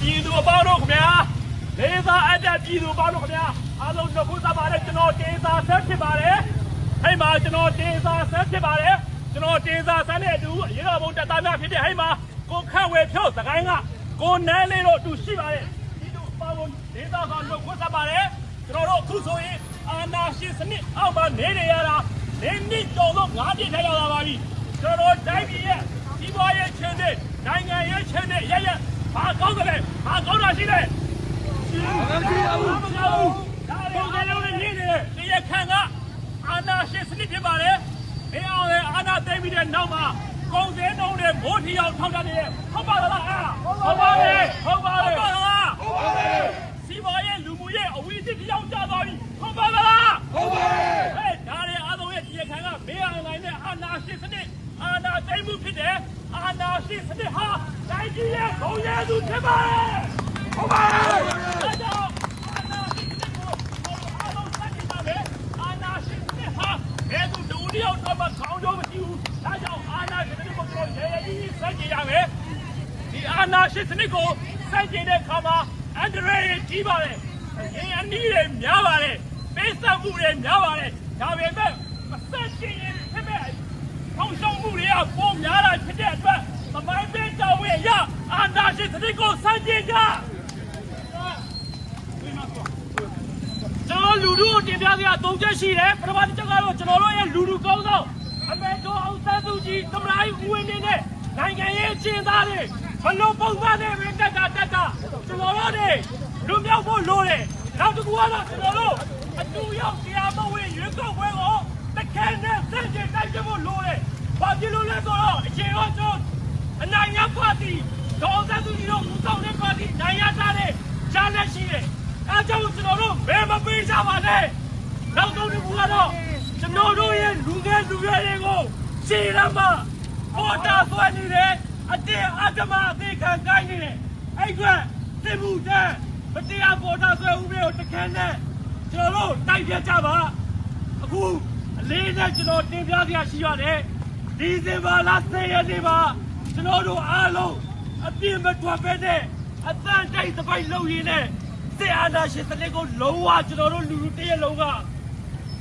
ပြည်သူအပေါင်းတို့ခင်ဗျာလေးစားအပ်တဲ့ပြည်သူအပေါင်းတို့ခင်ဗျာအားလုံးနှုတ်ခွန်းဆက်ပါတယ်ကျွန်တော်တင်စာဆက်ဖြစ်ပါတယ်ဟိတ်မှာကျွန်တော်တင်စာဆက်ဖြစ်ပါတယ်ကျွန်တော်တင်စာဆက်တဲ့အတူရေတော်ဘုံတက်သားများဖြစ်တဲ့ဟိတ်မှာကိုခန့်ဝေဖြုတ်စကိုင်းကကိုနန်းလေးတို့အတူရှိပါတယ်ဒီတို့ပေါင်းလေးစားဆောင်နှုတ်ခွန်းဆက်ပါတယ်ကျွန်တော်တို့အခုဆိုရင်အာနာရှင်စနစ်အောက်မှာနေနေရတာနေနှစ်ကျော်လို့ငါးပြည့်ထိုင်ရောက်လာပါပြီကျွန်တော်တိုင်းပြည်ရဲ့ဒီဘွားရဲ့ချင်းတဲ့နိုင်ငံရဲ့ချင်းတဲ့ရရဘာကော င်းကြလဲဘာကောင်းတာရှိလဲဘာမကောင်းဘူးပုံစံလုံးနဲ့နေနေတရားခံကအာနာရှင်စနစ်ဖြစ်ပါတယ်မင်းအောင်လည်းအာနာသိမ်းပြီးတဲ့နောက်မှာကုန်စည်နှုန်းတွေမိုးထီအောင်ထောက်တာနေဟုတ်ပါလားအာဟုတ်ပါပြီဟုတ်ပါပြီဟုတ်ပါလားဟုတ်ပါပြီစီပါရဲ့လူမှုရဲ့အဝိဇ္ဇတရားကြသွားပြီဟုတ်ပါလားဟုတ်ပါပြီဟဲ့ဒါတွေအားလုံးရဲ့တရားခံကမင်းအောင်လည်းနဲ့အာနာရှင်စနစ်အာနာသိမ်းမှုဖြစ်တယ်အာနာရှင်စနစ်ဟာ တိုင်းပြည်ရဲ့ဘုံရည်သူဖြစ်ပါတယ်ဟုတ်ပါပြီဒါကြောင့်အာနာရှင်စနစ်ကိုအားလုံးစတင်ပါမယ်အာနာရှင်စနစ်ဟာဘယ်သူတူတယောက်တော့မခေါင်းတော့မရှိဘူးဒါကြောင့်အာနာရှင်စနစ်ကိုကျွန်တော်ရဲရဲကြီးစတင်ရမယ်ဒီအာနာရှင်စနစ်ကိုစတင်တဲ့အခါမှာအန်ဒရရဲ့ကြီးပါတယ်ရင်အနည်းတွေများပါတယ်ပေးဆက်မှုတွေများပါတယ်ဒါပေမဲ့မဆက်ချင်ရင်ဖြစ်မဲ့ထောင်ရှုံးမှုတွေကပုံများတာဖြစ်တဲ့အတွက်သမိုင်းပေးတော်ဝင်ရအာ နာရှင်စနစ်ကိုစတင်ကြကျွန်တော်လူထုကိုတင်ပြစရာ၃ချက်ရှိတယ်ပထမတစ်ချက်ကတော့ကျွန်တော်တို့ရဲ့လူထုကောင်းဆောင်အမေတော်အောင်သန်းစုကြည်သမ္မတကြီးဦးဝင်းမြင့်နဲ့နိုင်ငံရေးအကျဉ်းသားတွေဘလို့ပုံစံနဲ့ပဲတက်တာတက်တာကျွန်တော်တို့တွေလူမြောက်ဖို့လိုတယ်နောက်တစ်ခုကတော့ကျွန်တော်တို့အတူရောက်တရားမဝင်ရွေးကောက်ပွဲကိုတခဲနဲ့စန့်ကျင်တိုက်ကြဖို့လိုတယ်ဘာဖြစ်လို့လဲဆိုတော့အချိန်ကကျွန်တော်အနိုင်ရပါတီ ဒေါ်သန်းစုကြည်တို့ဦးဆောင်တဲ့ပါတီနိုင်ရထားတဲ့ချားလက်ရှိတယ်အဲကြောင့်ကျွန်တော်တို့ဘယ်မပေးကြပါနဲ့နောက်ဆုံးတစ်ခုကတော့ကျွန်တော်တို့ရဲ့လူငယ်လူရွယ်တွေကိုရှေ့ရမှာပေါ်တာဆွဲနေတယ်အတင်းအဓမ္မအသေးခံကိုင်းနေတယ်အဲ့ကွစစ်မှုတန်းမတရားပေါ်တာဆွဲဦးမျိုးတခဲနဲ့ကျွန်တော်တို့တိုက်ပြကြပါအခုအလေးနဲ့ကျွန်တော်တင်ပြစရာရှိရတယ်ဒီစင်ပါလားဆယ်ရက်နေပါကျွန်တော်တို့အားလုံး အပြင်းမထွက်ပဲနဲ့အတန်တိုက်သပိုက်လုပ်ရင်းနဲ့စစ်အာဏာရှင်စနစ်ကိုလုံးဝကျွန်တော်တို့လူလူတရက်လုံးက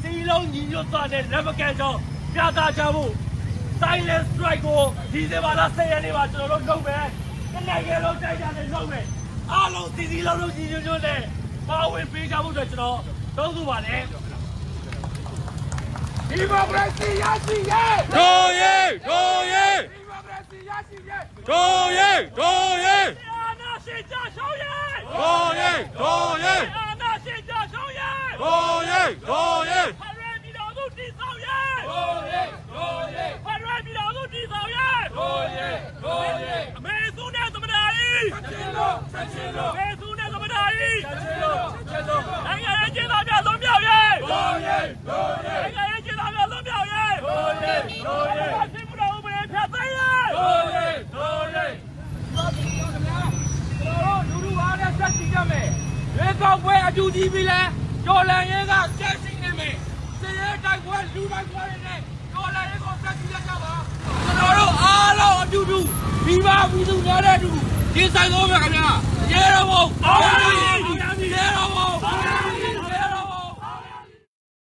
စီလုံးညီညွတ်သွားတဲ့လက်မကန်ကြောင်းပြသကြဖို့ silent strike ကိုဒီဇင်ဘာလ10ရက်နေ့မှာကျွန်တော်တို့လုပ်မယ်။တစ်နိုင်ငံလုံးတိုက်ကြတယ်လုပ်မယ်။အားလုံးစီစီလုံးလုံးညီညွတ်ညွတ်နဲ့ပါဝင်ပေးကြဖို့အတွက်ကျွန်တော်တောင်းဆိုပါတယ်။ဒီမိုကရေစီရရှိရဲ့တို့ရဲတို့ရဲဒီမိုကရေ စီရရှိရဲ့တို့ရဲတို့ရဲအာဏာရှင်ကြရှုံးရဲ့တို့ရဲတို့ရဲအာဏာရှင်ကြရှုံးရဲ့တို့ရဲတို့ရဲဖရယ်ပြည်တော်စုတည်ဆောက်ရဲ့ဟိုရဲဟိုရဲဖရယ်ပြည်တော်စုတည်ဆောက်ရဲ့ဟိုရဲဟိုရဲအမေစုနဲ့သမ္မတကြီးချက်ချင်းလို့ချက်ချင်းလို့အမေစုနဲ့သမ္မတကြီးချက်ချင်းလို့ချက်ချင်းလို့နိုင်ငံရေးကျင်းသားများလုံးမြောက်ရဲ့ ဟိုရဲဟိုရဲ နိုင်ငံရေးကျင်းသားများလုံးမြောက်ရဲ့ ဟိုရဲဟိုရဲ အဖြစ်မတော်ဘယ်ဖြတ်သိမ်းရဲ့ ဟိုရဲဟိုရဲကျွန်တော်တို့လူလူအားနဲ့ဆက်ကြည့်ကြမယ်ရွေး ကောက်ပွဲအကျူကြီးပြီးလဲကျော်လန်ရဲကဆက်ရှိနေမယ်စည်ရဲတိုက်ပွဲလူတိုက်ပွဲတွေနဲ့ကျော်လန်ရဲကိုဆက်ကြည့်ကြပါကျွန်တော်တို့အားလုံးအတူတူမိဘပြည်သူများတဲ့အတူဒီဆိုင်ဆုံးပဲခင်ဗျာရဲတော်ဘုံအောင်ရမည်ရဲတော်ဘုံ